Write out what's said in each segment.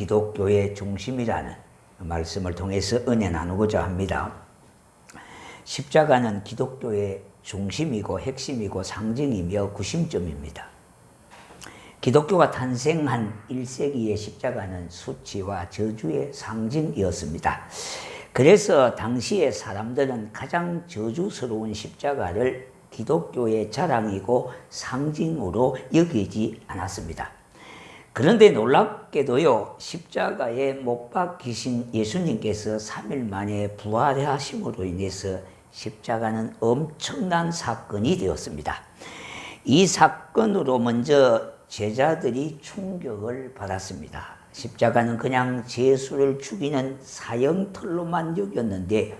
기독교의 중심이라는 말씀을 통해서 은혜 나누고자 합니다. 십자가는 기독교의 중심이고 핵심이고 상징이며 구심점입니다. 기독교가 탄생한 1세기의 십자가는 수치와 저주의 상징이었습니다. 그래서 당시의 사람들은 가장 저주스러운 십자가를 기독교의 자랑이고 상징으로 여기지 않았습니다. 그런데 놀랍게도요, 십자가에 못 박히신 예수님께서 3일 만에 부활하심으로 인해서 십자가는 엄청난 사건이 되었습니다. 이 사건으로 먼저 제자들이 충격을 받았습니다. 십자가는 그냥 죄수를 죽이는 사형틀로만 여겼는데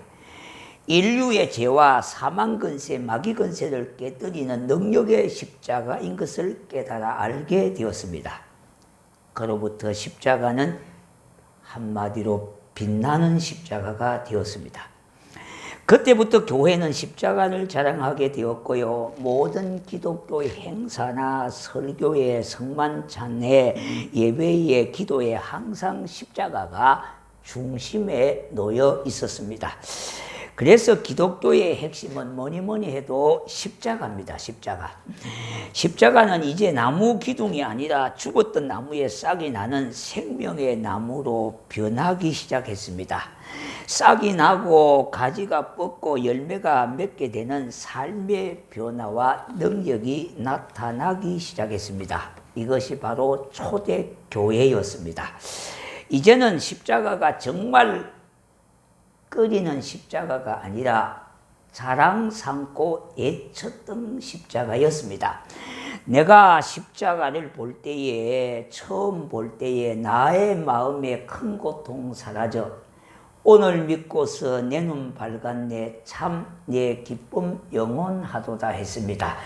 인류의 죄와 사망 근세, 마귀 근세를 깨뜨리는 능력의 십자가인 것을 깨달아 알게 되었습니다. 그로부터 십자가는 한마디로 빛나는 십자가가 되었습니다. 그때부터 교회는 십자가를 자랑하게 되었고요. 모든 기독교의 행사나 설교회, 성만찬회, 예배의 기도에 항상 십자가가 중심에 놓여 있었습니다. 그래서 기독교의 핵심은 뭐니 뭐니 해도 십자가입니다. 십자가. 십자가는 이제 나무 기둥이 아니라 죽었던 나무에 싹이 나는 생명의 나무로 변하기 시작했습니다. 싹이 나고 가지가 뻗고 열매가 맺게 되는 삶의 변화와 능력이 나타나기 시작했습니다. 이것이 바로 초대 교회였습니다. 이제는 십자가가 정말 끓이는 십자가가 아니라 자랑 삼고 애쳤던 십자가였습니다. 내가 십자가를 볼 때에 처음 볼 때에 나의 마음에 큰 고통 사라져 오늘 믿고서 내 눈 밝았네 참 내 기쁨 영원하도다 했습니다.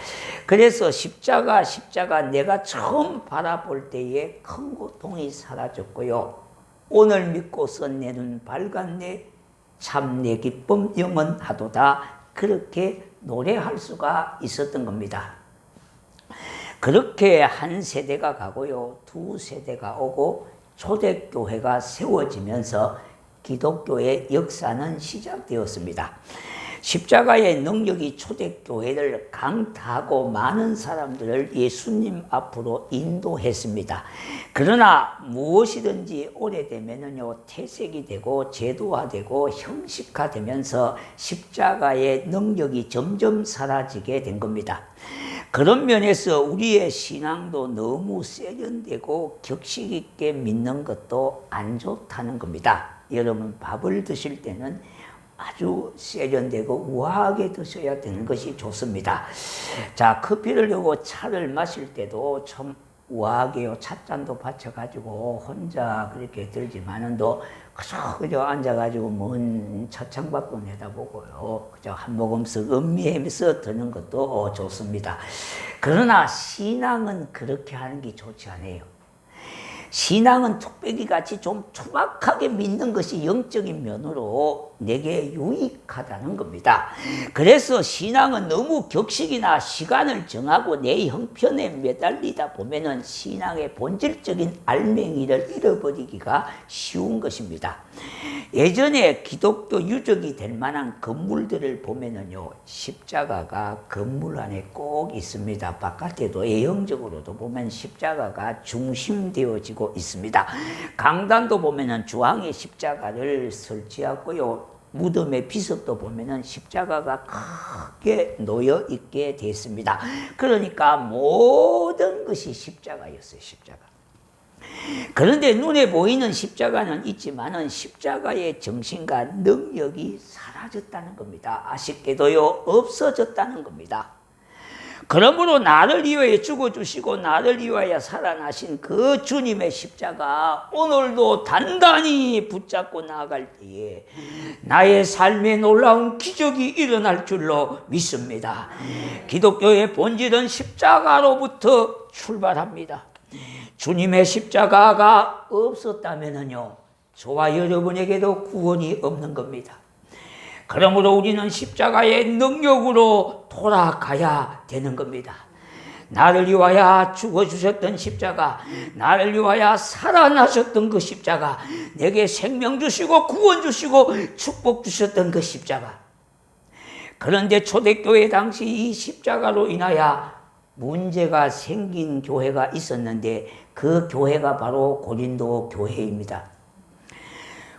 그래서 십자가 십자가 내가 처음 바라볼 때에 큰 고통이 사라졌고요. 오늘 믿고서 내 눈 밝았네 참 내 기쁨 영원하도다 그렇게 노래할 수가 있었던 겁니다. 그렇게 한 세대가 가고요. 두 세대가 오고 초대교회가 세워지면서 기독교의 역사는 시작되었습니다. 십자가의 능력이 초대교회를 강타하고 많은 사람들을 예수님 앞으로 인도했습니다. 그러나 무엇이든지 오래되면요 퇴색이 되고 제도화되고 형식화되면서 십자가의 능력이 점점 사라지게 된 겁니다. 그런 면에서 우리의 신앙도 너무 세련되고 격식 있게 믿는 것도 안 좋다는 겁니다. 여러분 밥을 드실 때는 아주 세련되고 우아하게 드셔야 되는 것이 좋습니다. 자, 커피를 하고 차를 마실 때도 좀 우아하게요. 찻잔도 받쳐가지고 혼자 그렇게 들지만은 또 그저 그저 앉아가지고 먼 차창밖을 내다보고요. 그저 한 모금씩 음미하면서 드는 것도 좋습니다. 그러나 신앙은 그렇게 하는 게 좋지 않아요. 신앙은 뚝배기 같이 좀 투박하게 믿는 것이 영적인 면으로 내게 유익하다는 겁니다. 그래서 신앙은 너무 격식이나 시간을 정하고 내 형편에 매달리다 보면은 신앙의 본질적인 알맹이를 잃어버리기가 쉬운 것입니다. 예전에 기독교 유적이 될 만한 건물들을 보면은요, 십자가가 건물 안에 꼭 있습니다. 바깥에도 예형적으로도 보면 십자가가 중심되어지고 있습니다. 강단도 보면은 주황의 십자가를 설치하고요, 무덤의 비석도 보면은 십자가가 크게 놓여 있게 됐습니다. 그러니까 모든 것이 십자가였어요, 십자가. 그런데 눈에 보이는 십자가는 있지만은 십자가의 정신과 능력이 사라졌다는 겁니다. 아쉽게도요, 없어졌다는 겁니다. 그러므로 나를 위하여 죽어주시고 나를 위하여 살아나신 그 주님의 십자가 오늘도 단단히 붙잡고 나아갈 때에 나의 삶에 놀라운 기적이 일어날 줄로 믿습니다. 기독교의 본질은 십자가로부터 출발합니다. 주님의 십자가가 없었다면요 저와 여러분에게도 구원이 없는 겁니다. 그러므로 우리는 십자가의 능력으로 돌아가야 되는 겁니다. 나를 위하여 죽어주셨던 십자가, 나를 위하여 살아나셨던 그 십자가, 내게 생명 주시고 구원 주시고 축복 주셨던 그 십자가. 그런데 초대교회 당시 이 십자가로 인하여 문제가 생긴 교회가 있었는데 그 교회가 바로 고린도 교회입니다.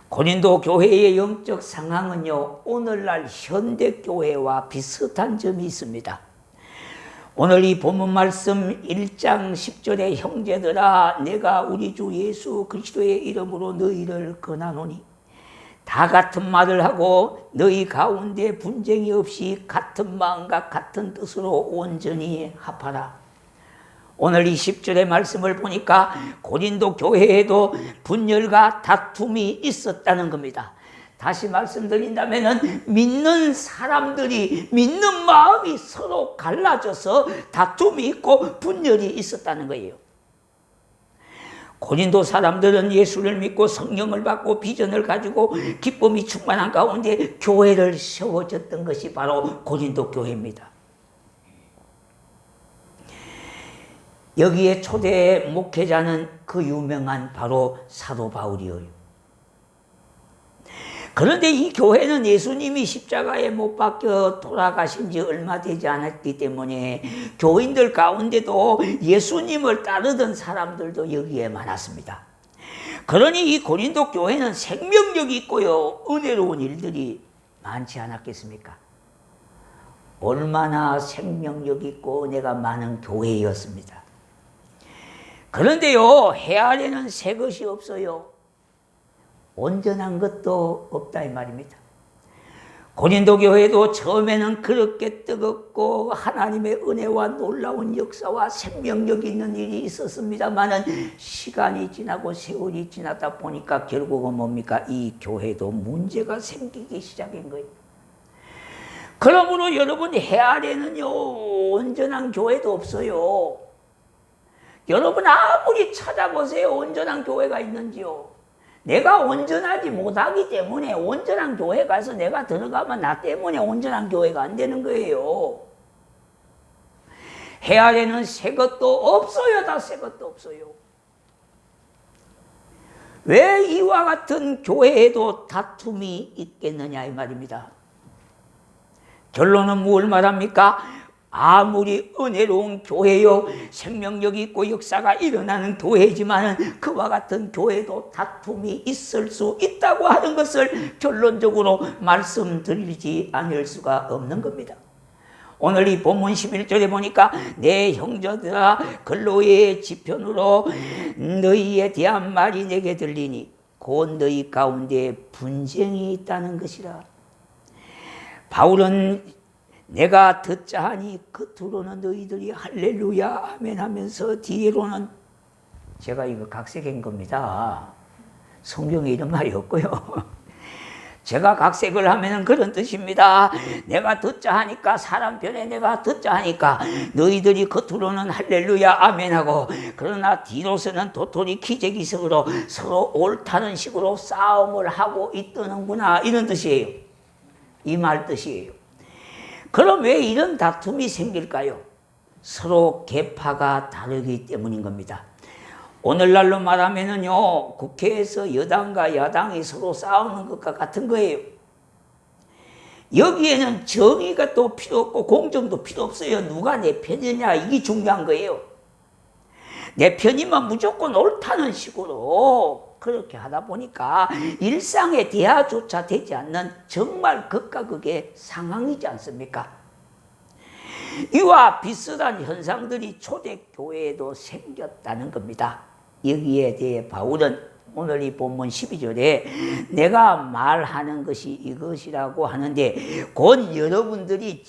고린도 교회의 영적 상황은요, 오늘날 현대 교회와 비슷한 점이 있습니다. 오늘 이 본문 말씀 1장 10절에 형제들아 내가 우리 주 예수 그리스도의 이름으로 너희를 권하노니 다 같은 말을 하고 너희 가운데 분쟁이 없이 같은 마음과 같은 뜻으로 온전히 합하라. 오늘 이 10절의 말씀을 보니까 고린도 교회에도 분열과 다툼이 있었다는 겁니다. 다시 말씀드린다면 믿는 사람들이 믿는 마음이 서로 갈라져서 다툼이 있고 분열이 있었다는 거예요. 고린도 사람들은 예수를 믿고 성령을 받고 비전을 가지고 기쁨이 충만한 가운데 교회를 세워졌던 것이 바로 고린도 교회입니다. 여기에 초대 목회자는 그 유명한 바로 사도 바울이에요. 그런데 이 교회는 예수님이 십자가에 못 박혀 돌아가신 지 얼마 되지 않았기 때문에 교인들 가운데도 예수님을 따르던 사람들도 여기에 많았습니다. 그러니 이 고린도 교회는 생명력이 있고요. 은혜로운 일들이 많지 않았겠습니까? 얼마나 생명력 있고 은혜가 많은 교회였습니다. 그런데요, 해 아래는 새 것이 없어요. 온전한 것도 없다 이 말입니다. 고린도 교회도 처음에는 그렇게 뜨겁고 하나님의 은혜와 놀라운 역사와 생명력 있는 일이 있었습니다만은 시간이 지나고 세월이 지나다 보니까 결국은 뭡니까? 이 교회도 문제가 생기기 시작한 거예요. 그러므로 여러분 해 아래는요 온전한 교회도 없어요. 여러분 아무리 찾아보세요 온전한 교회가 있는지요. 내가 온전하지 못하기 때문에 온전한 교회 가서 내가 들어가면 나 때문에 온전한 교회가 안 되는 거예요. 해 아래는 새 것도 없어요. 다 새 것도 없어요. 왜 이와 같은 교회에도 다툼이 있겠느냐 이 말입니다. 결론은 무엇 말합니까? 아무리 은혜로운 교회요 생명력이 있고 역사가 일어나는 교회지만 그와 같은 교회도 다툼이 있을 수 있다고 하는 것을 결론적으로 말씀드리지 않을 수가 없는 겁니다. 오늘 이 본문 11절에 보니까 내 형제들아 근로의 지편으로 너희에 대한 말이 내게 들리니 곧 너희 가운데 분쟁이 있다는 것이라. 바울은 내가 듣자 하니 겉으로는 너희들이 할렐루야 아멘 하면서 뒤로는 제가 이거 각색한 겁니다. 성경에 이런 말이 없고요. 제가 각색을 하면 그런 뜻입니다. 내가 듣자 하니까 사람 편에 내가 듣자 하니까 너희들이 겉으로는 할렐루야 아멘하고 그러나 뒤로서는 도토리 기재기석으로 서로 옳다는 식으로 싸움을 하고 있더는구나 이런 뜻이에요. 이 말 뜻이에요. 그럼 왜 이런 다툼이 생길까요? 서로 계파가 다르기 때문인 겁니다. 오늘날로 말하면요, 국회에서 여당과 야당이 서로 싸우는 것과 같은 거예요. 여기에는 정의가 또 필요 없고 공정도 필요 없어요. 누가 내 편이냐, 이게 중요한 거예요. 내 편이면 무조건 옳다는 식으로 그렇게 하다 보니까 일상의 대화조차 되지 않는 정말 극과 극의 상황이지 않습니까? 이와 비슷한 현상들이 초대교회에도 생겼다는 겁니다. 여기에 대해 바울은 오늘 이 본문 12절에 내가 말하는 것이 이것이라고 하는데 곧 여러분들이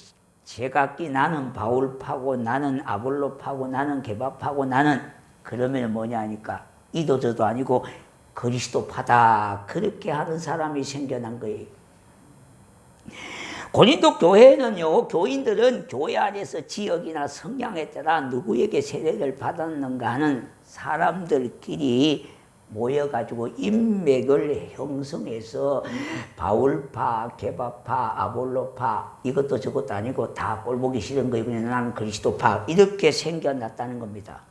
제각기 나는 바울 파고 나는 아볼로 파고 나는 개밥 파고 나는 그러면 뭐냐 하니까 이도 저도 아니고 그리스도파다 그렇게 하는 사람이 생겨난 거예요. 고린도 교회는요, 교인들은 교회 안에서 지역이나 성향에 따라 누구에게 세례를 받았는가 하는 사람들끼리 모여가지고 인맥을 형성해서 바울파, 개바파, 아볼로파 이것도 저것도 아니고 다 꼴보기 싫은 거예요. 나는 그리스도파 이렇게 생겨났다는 겁니다.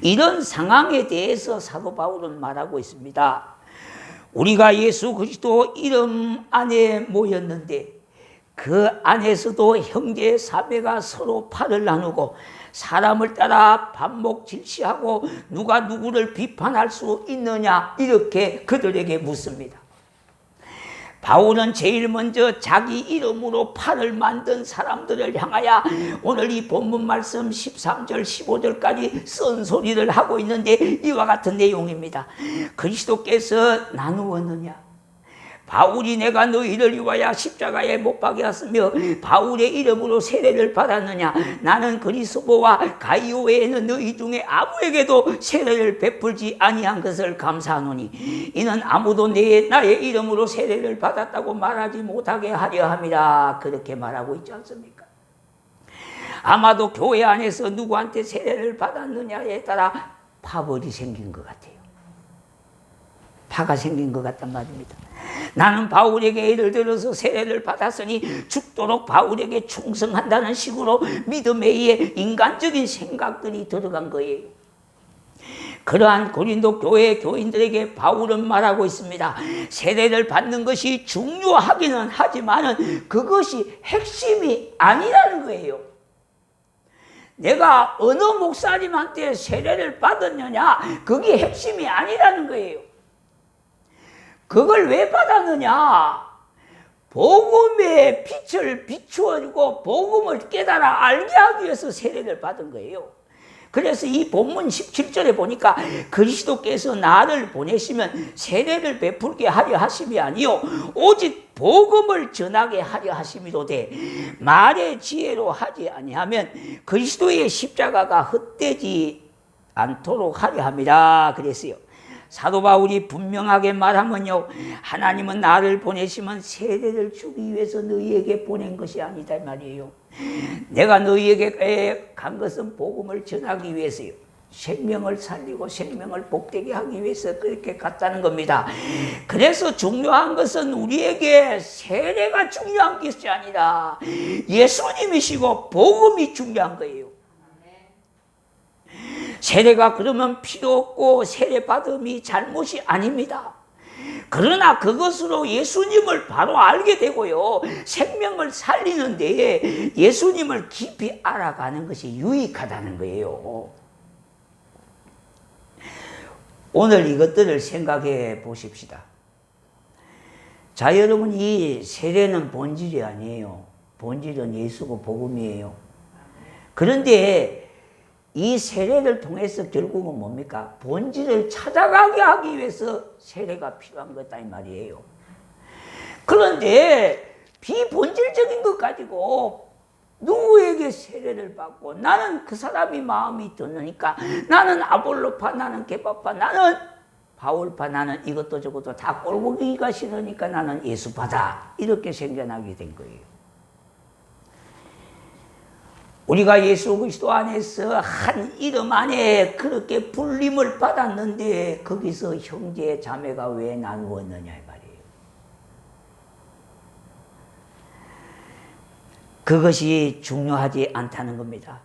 이런 상황에 대해서 사도 바울은 말하고 있습니다. 우리가 예수 그리스도 이름 안에 모였는데 그 안에서도 형제 사배가 서로 팔을 나누고 사람을 따라 반목 질시하고 누가 누구를 비판할 수 있느냐 이렇게 그들에게 묻습니다. 바울은 제일 먼저 자기 이름으로 팔을 만든 사람들을 향하여 오늘 이 본문 말씀 13절 15절까지 쓴소리를 하고 있는데 이와 같은 내용입니다. 그리스도께서 나누었느냐? 바울이 내가 너희를 위하여 십자가에 못 박였으며 바울의 이름으로 세례를 받았느냐 나는 그리스도와 가이오 외에는 너희 중에 아무에게도 세례를 베풀지 아니한 것을 감사하노니 이는 아무도 내 나의 이름으로 세례를 받았다고 말하지 못하게 하려 함이라 그렇게 말하고 있지 않습니까? 아마도 교회 안에서 누구한테 세례를 받았느냐에 따라 파벌이 생긴 것 같아요. 파가 생긴 것 같단 말입니다. 나는 바울에게 예를 들어서 세례를 받았으니 죽도록 바울에게 충성한다는 식으로 믿음에 의해 인간적인 생각들이 들어간 거예요. 그러한 고린도 교회 교인들에게 바울은 말하고 있습니다. 세례를 받는 것이 중요하기는 하지만은 그것이 핵심이 아니라는 거예요. 내가 어느 목사님한테 세례를 받았느냐, 그게 핵심이 아니라는 거예요. 그걸 왜 받았느냐? 복음의 빛을 비추어주고 복음을 깨달아 알게 하기 위해서 세례를 받은 거예요. 그래서 이 본문 17절에 보니까 그리스도께서 나를 보내시면 세례를 베풀게 하려 하심이 아니요 오직 복음을 전하게 하려 하심이로되 말의 지혜로 하지 아니하면 그리스도의 십자가가 헛되지 않도록 하려 함이라 그랬어요. 사도 바울이 분명하게 말하면요. 하나님은 나를 보내시면 세례를 주기 위해서 너희에게 보낸 것이 아니다 말이에요. 내가 너희에게 간 것은 복음을 전하기 위해서요. 생명을 살리고 생명을 복되게 하기 위해서 그렇게 갔다는 겁니다. 그래서 중요한 것은 우리에게 세례가 중요한 것이 아니라 예수님이시고 복음이 중요한 거예요. 세례가 그러면 필요 없고 세례 받음이 잘못이 아닙니다. 그러나 그것으로 예수님을 바로 알게 되고요. 생명을 살리는 데에 예수님을 깊이 알아가는 것이 유익하다는 거예요. 오늘 이것들을 생각해 보십시다. 자, 여러분, 이 세례는 본질이 아니에요. 본질은 예수고 복음이에요. 그런데 이 세례를 통해서 결국은 뭡니까? 본질을 찾아가게 하기 위해서 세례가 필요한 거다 이 말이에요. 그런데 비본질적인 것 가지고 누구에게 세례를 받고 나는 그 사람이 마음이 드니까 나는 아볼로파 나는 개바파 나는 바울파 나는 이것도 저것도 다 꼴보기가 싫으니까 나는 예수파다 이렇게 생겨나게 된 거예요. 우리가 예수 그리스도 안에서 한 이름 안에 그렇게 불림을 받았는데 거기서 형제 자매가 왜 나누었느냐 이 말이에요. 그것이 중요하지 않다는 겁니다.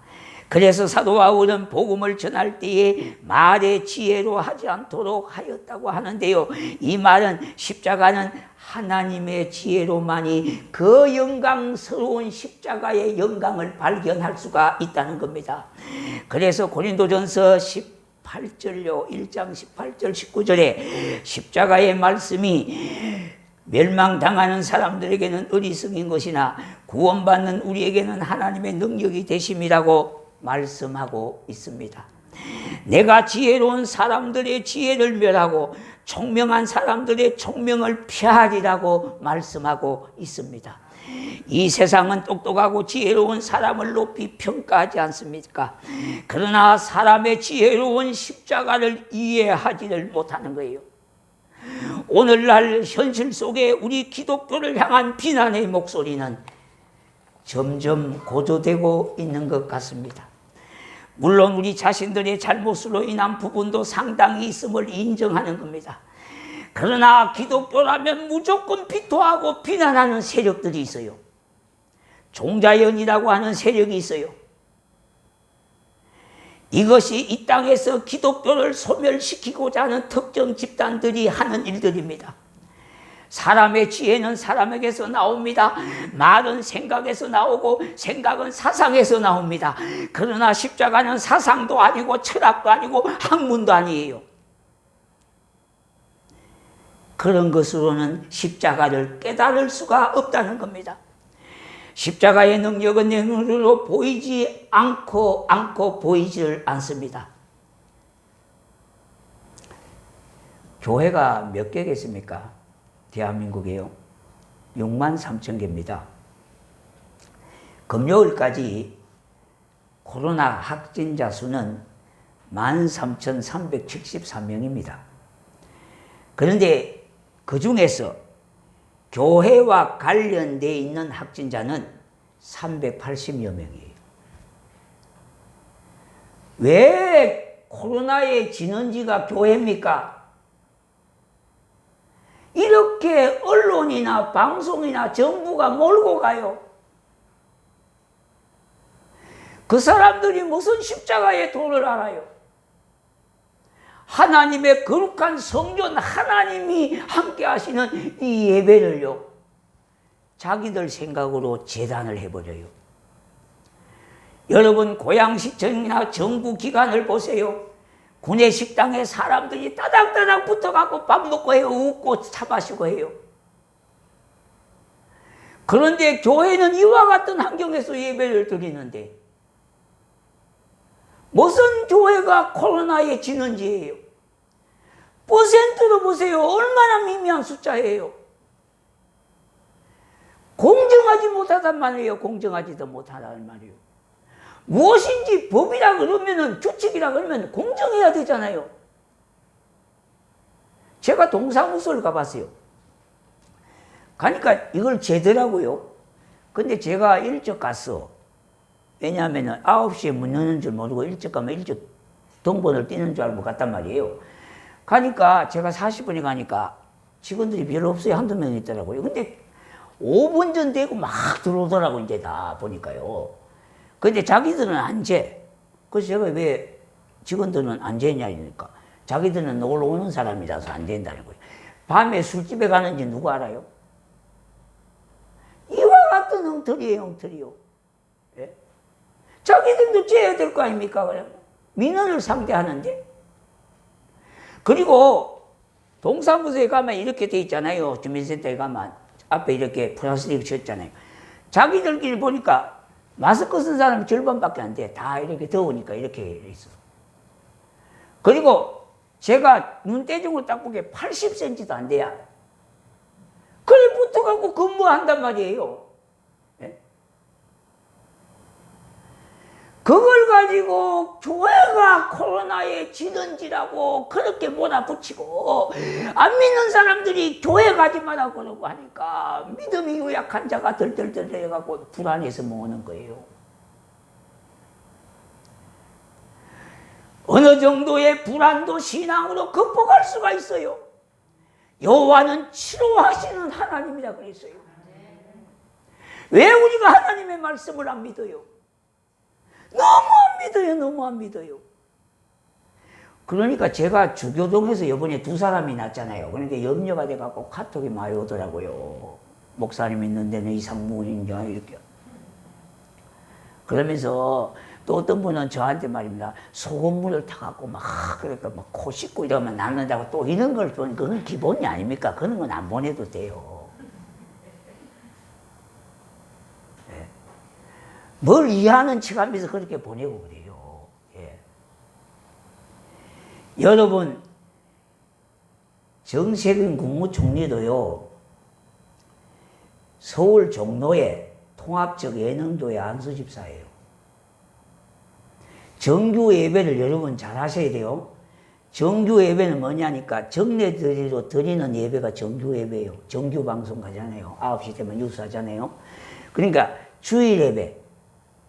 그래서 사도 바울은 복음을 전할 때에 말의 지혜로 하지 않도록 하였다고 하는데요. 이 말은 십자가는 하나님의 지혜로만이 그 영광스러운 십자가의 영광을 발견할 수가 있다는 겁니다. 그래서 고린도전서 18절요 1장 18절 19절에 십자가의 말씀이 멸망당하는 사람들에게는 어리석인 것이나 구원받는 우리에게는 하나님의 능력이 되심이라고 말씀하고 있습니다. 내가 지혜로운 사람들의 지혜를 멸하고 총명한 사람들의 총명을 폐하리라고 말씀하고 있습니다. 이 세상은 똑똑하고 지혜로운 사람을 높이 평가하지 않습니까? 그러나 사람의 지혜로운 십자가를 이해하지를 못하는 거예요. 오늘날 현실 속에 우리 기독교를 향한 비난의 목소리는 점점 고조되고 있는 것 같습니다. 물론 우리 자신들의 잘못으로 인한 부분도 상당히 있음을 인정하는 겁니다. 그러나 기독교라면 무조건 비토하고 비난하는 세력들이 있어요. 종자연이라고 하는 세력이 있어요. 이것이 이 땅에서 기독교를 소멸시키고자 하는 특정 집단들이 하는 일들입니다. 사람의 지혜는 사람에게서 나옵니다. 말은 생각에서 나오고 생각은 사상에서 나옵니다. 그러나 십자가는 사상도 아니고 철학도 아니고 학문도 아니에요. 그런 것으로는 십자가를 깨달을 수가 없다는 겁니다. 십자가의 능력은 내 눈으로 보이지 않고 않고 보이지를 않습니다. 교회가 몇 개겠습니까? 대한민국에요. 6만 3천 개입니다. 금요일까지 코로나 확진자 수는 13,373명입니다. 그런데 그 중에서 교회와 관련되어 있는 확진자는 380여 명이에요. 왜 코로나의 진원지가 교회입니까? 이렇게 언론이나 방송이나 정부가 몰고 가요. 그 사람들이 무슨 십자가의 도를 알아요? 하나님의 거룩한 성전 하나님이 함께 하시는 이 예배를요. 자기들 생각으로 재단을 해버려요. 여러분 고양시청이나 정부 기관을 보세요. 군내 식당에 사람들이 따닥따닥 붙어갖고 밥 먹고 해요. 웃고 차 마시고 해요. 그런데 교회는 이와 같은 환경에서 예배를 드리는데 무슨 교회가 코로나에 지는지예요. 퍼센트로 보세요. 얼마나 미미한 숫자예요. 공정하지 못하단 말이에요. 공정하지도 못하단 말이에요. 무엇인지 법이라 그러면은 규칙이라 그러면 공정해야 되잖아요. 제가 동사무소를 가봤어요. 가니까 이걸 재더라고요. 근데 제가 일찍 갔어. 왜냐하면 9시에 문 여는 줄 모르고 일찍 가면 일찍 동번을 뛰는 줄 알고 갔단 말이에요. 가니까 제가 40분에 가니까 직원들이 별로 없어요. 한두 명 있더라고요. 근데 5분 전 되고 막 들어오더라고, 이제 다 보니까요. 근데 자기들은 안 재. 그래서 제가 왜 직원들은 안 재냐니까. 자기들은 놀러 오는 사람이라서 안 된다는 거예요. 밤에 술집에 가는지 누구 알아요? 이와 같은 엉터리예요, 엉터리요. 예? 자기들도 째야 될 거 아닙니까? 그래. 민원을 상대하는데. 그리고 동사무소에 가면 이렇게 돼 있잖아요. 주민센터에 가면 앞에 이렇게 플라스틱 쳤잖아요. 자기들끼리 보니까 마스크 쓴 사람이 절반밖에 안 돼. 다 이렇게 더우니까 이렇게 있어. 그리고 제가 눈대중으로 딱 보기에 80cm도 안 돼야. 그래 붙어갖고 근무한단 말이에요. 그걸 가지고 교회가 코로나에 지든지라고 그렇게 몰아붙이고 안 믿는 사람들이 교회 가지 마라 그러고 하니까 믿음이 유약한 자가 덜덜덜 해갖고 불안해서 모으는 거예요. 어느 정도의 불안도 신앙으로 극복할 수가 있어요. 여호와는 치료하시는 하나님이라 그랬어요. 왜 우리가 하나님의 말씀을 안 믿어요? 너무 안 믿어요. 너무 안 믿어요. 그러니까 제가 주교동에서 이번에 두 사람이 났잖아요. 그러니까 염려가 돼갖고 카톡이 많이 오더라고요. 목사님 있는 데 는 이상무인가 이렇게. 그러면서 또 어떤 분은 저한테 말입니다. 소금물을 타갖고 막 그러니까 막 코 씻고 이러면 낫는다고 또 이런 걸 보니 그건 기본이 아닙니까? 그런 건 안 보내도 돼요. 예. 뭘 이해하는 척하면서 그렇게 보내고 그래요. 예. 여러분 정세균 국무총리도요 서울 종로에 통합적 예능도의 안수집사예요. 정규 예배를 여러분 잘 하셔야 돼요. 정규 예배는 뭐냐니까 정례들이로 드리는 예배가 정규 예배예요. 정규 방송 가잖아요. 9시 되면 뉴스 하잖아요. 그러니까 주일 예배,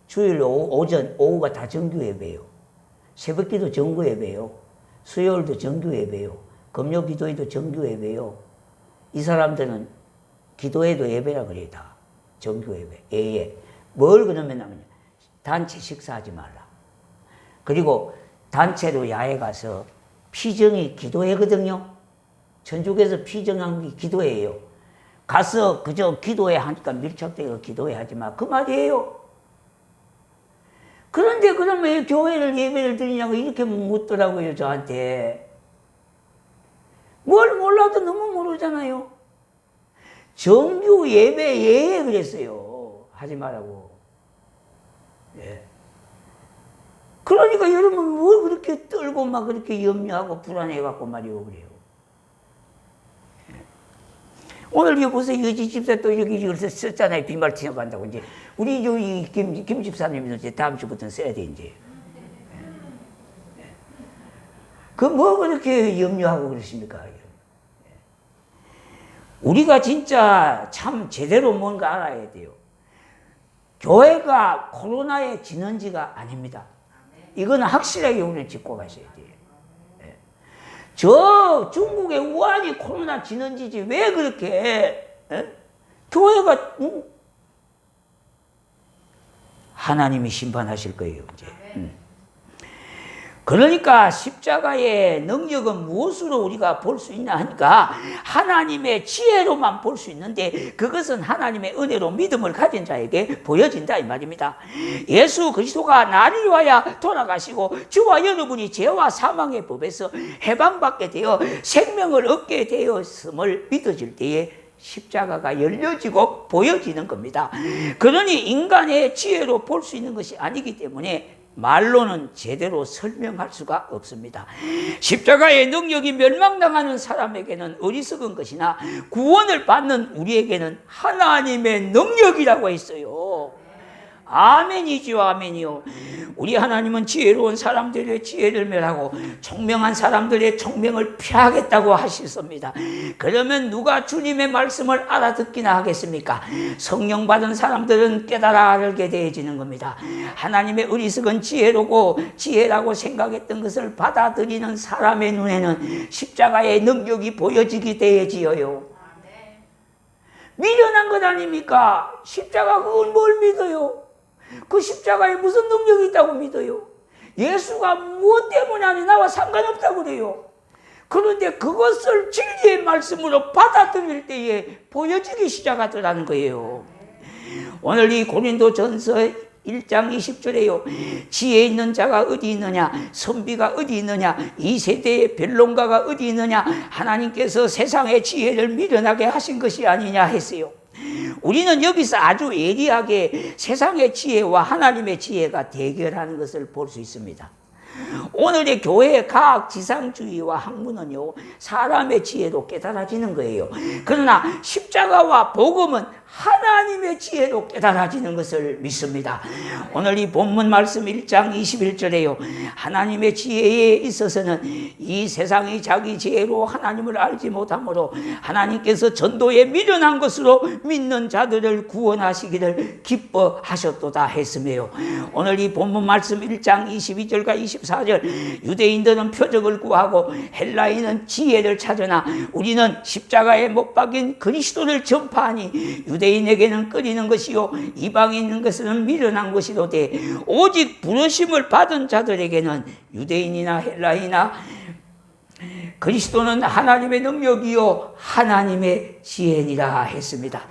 주일 오후, 오전, 오후가 다 정규 예배예요. 새벽기도 정구 예배요. 수요일도 정규 예배요. 금요 기도회도 정규 예배요. 이 사람들은 기도회도 예배라 그래요, 다. 정규 예배. 예예. 뭘 그러면 단체 식사하지 말라. 그리고 단체로 야외 가서 피정이 기도회거든요. 천주교에서 피정한 게 기도회예요. 가서 그저 기도회 하니까 밀착되어 기도회 하지 마. 그 말이에요. 그런데 그러면 왜 교회를 예배를 드리냐고 이렇게 묻더라고요, 저한테. 뭘 몰라도 너무 모르잖아요. 정규 예배 예에 그랬어요. 하지 말라고. 예. 그러니까 여러분 뭘 그렇게 떨고 막 그렇게 염려하고 불안해갖고 말이요, 그래요. 예. 오늘 이거 보세요. 이지 집사 또 이렇게 이걸 썼잖아요. 빈말 튀어간다고. 이제 우리 저이 김, 김 집사님도 이제 다음 주부터는 써야 돼, 이제. 그뭐 그렇게 염려하고 그러십니까? 우리가 진짜 참 제대로 뭔가 알아야 돼요. 교회가 코로나에 진원지가 아닙니다. 이거는 확실하게 우리는 짚고 가셔야 돼요. 예. 저 중국의 우한이 코로나 진원지지 왜 그렇게 예? 교회가 음? 하나님이 심판하실 거예요 이제. 음. 그러니까 십자가의 능력은 무엇으로 우리가 볼 수 있나 하니까 하나님의 지혜로만 볼 수 있는데 그것은 하나님의 은혜로 믿음을 가진 자에게 보여진다 이 말입니다. 예수 그리스도가 나를 위하여 돌아가시고 저와 여러분이 죄와 사망의 법에서 해방받게 되어 생명을 얻게 되었음을 믿어질 때에 십자가가 열려지고 보여지는 겁니다. 그러니 인간의 지혜로 볼 수 있는 것이 아니기 때문에 말로는 제대로 설명할 수가 없습니다. 십자가의 능력이 멸망당하는 사람에게는 어리석은 것이나 구원을 받는 우리에게는 하나님의 능력이라고 했어요. 아멘이지요, 아멘이요. 우리 하나님은 지혜로운 사람들의 지혜를 멸하고 총명한 사람들의 총명을 피하겠다고 하셨습니다. 그러면 누가 주님의 말씀을 알아듣기나 하겠습니까? 성령 받은 사람들은 깨달아 알게 되어지는 겁니다. 하나님의 어리석은 지혜로고 지혜라고 생각했던 것을 받아들이는 사람의 눈에는 십자가의 능력이 보여지게 되어지어요. 미련한 것 아닙니까? 십자가 그걸 뭘 믿어요? 그 십자가에 무슨 능력이 있다고 믿어요? 예수가 무엇 때문에 아니 나와 상관없다고 그래요. 그런데 그것을 진리의 말씀으로 받아들일 때에 보여지기 시작하더라는 거예요. 오늘 이 고린도 전서 1장 20절에요. 지혜 있는 자가 어디 있느냐? 선비가 어디 있느냐? 이 세대의 변론가가 어디 있느냐? 하나님께서 세상의 지혜를 미련하게 하신 것이 아니냐 했어요. 우리는 여기서 아주 예리하게 세상의 지혜와 하나님의 지혜가 대결하는 것을 볼 수 있습니다. 오늘의 교회의 과학 지상주의와 학문은요, 사람의 지혜로 깨달아지는 거예요. 그러나 십자가와 복음은 하나님의 지혜로 깨달아지는 것을 믿습니다. 오늘 이 본문 말씀 1장 21절에요. 하나님의 지혜에 있어서는 이 세상이 자기 지혜로 하나님을 알지 못하므로 하나님께서 전도에 미련한 것으로 믿는 자들을 구원하시기를 기뻐하셨도다 했으며 오늘 이 본문 말씀 1장 22절과 24절 유대인들은 표적을 구하고 헬라인은 지혜를 찾으나 우리는 십자가에 못 박인 그리스도를 전파하니 유대 인에게는 꺼리는 것이요 이방인 것은 미련한 것이로되 오직 부르심을 받은 자들에게는 유대인이나 헬라이나 그리스도는 하나님의 능력이요 하나님의 지혜니라 했습니다.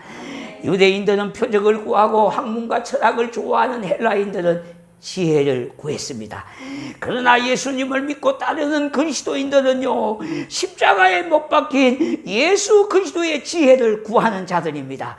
유대인들은 표적을 구하고 학문과 철학을 좋아하는 헬라인들은 지혜를 구했습니다. 그러나 예수님을 믿고 따르는 그리스도인들은요, 십자가에 못 박힌 예수 그리스도의 지혜를 구하는 자들입니다.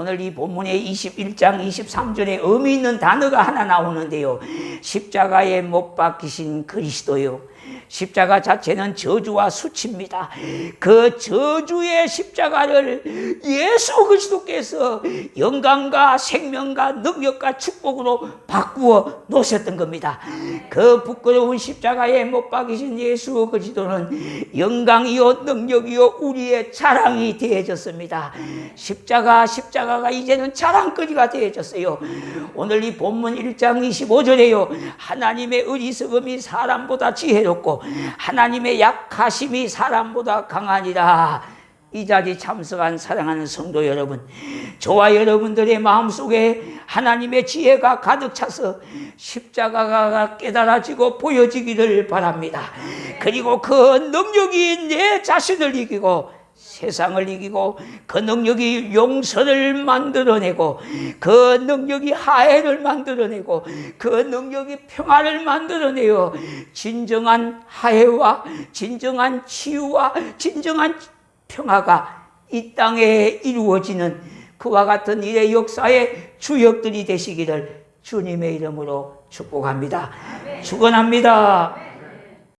오늘 이 본문의 21장 23절에 의미 있는 단어가 하나 나오는데요. 십자가에 못 박히신 그리스도요. 십자가 자체는 저주와 수치입니다. 그 저주의 십자가를 예수 그리스도께서 영광과 생명과 능력과 축복으로 바꾸어 놓으셨던 겁니다. 그 부끄러운 십자가에 못 박이신 예수 그리스도는 영광이요 능력이요 우리의 자랑이 되어졌습니다. 십자가 십자가가 이제는 자랑거리가 되어졌어요. 오늘 이 본문 1장 25절에요. 하나님의 어리석음이 사람보다 지혜롭고 하나님의 약하심이 사람보다 강하니라. 이 자리 참석한 사랑하는 성도 여러분, 저와 여러분들의 마음속에 하나님의 지혜가 가득 차서 십자가가 깨달아지고 보여지기를 바랍니다. 그리고 그 능력이 내 자신을 이기고 세상을 이기고 그 능력이 용서를 만들어내고 그 능력이 하해를 만들어내고 그 능력이 평화를 만들어내어 진정한 하해와 진정한 치유와 진정한 평화가 이 땅에 이루어지는 그와 같은 일의 역사의 주역들이 되시기를 주님의 이름으로 축복합니다. 축원합니다.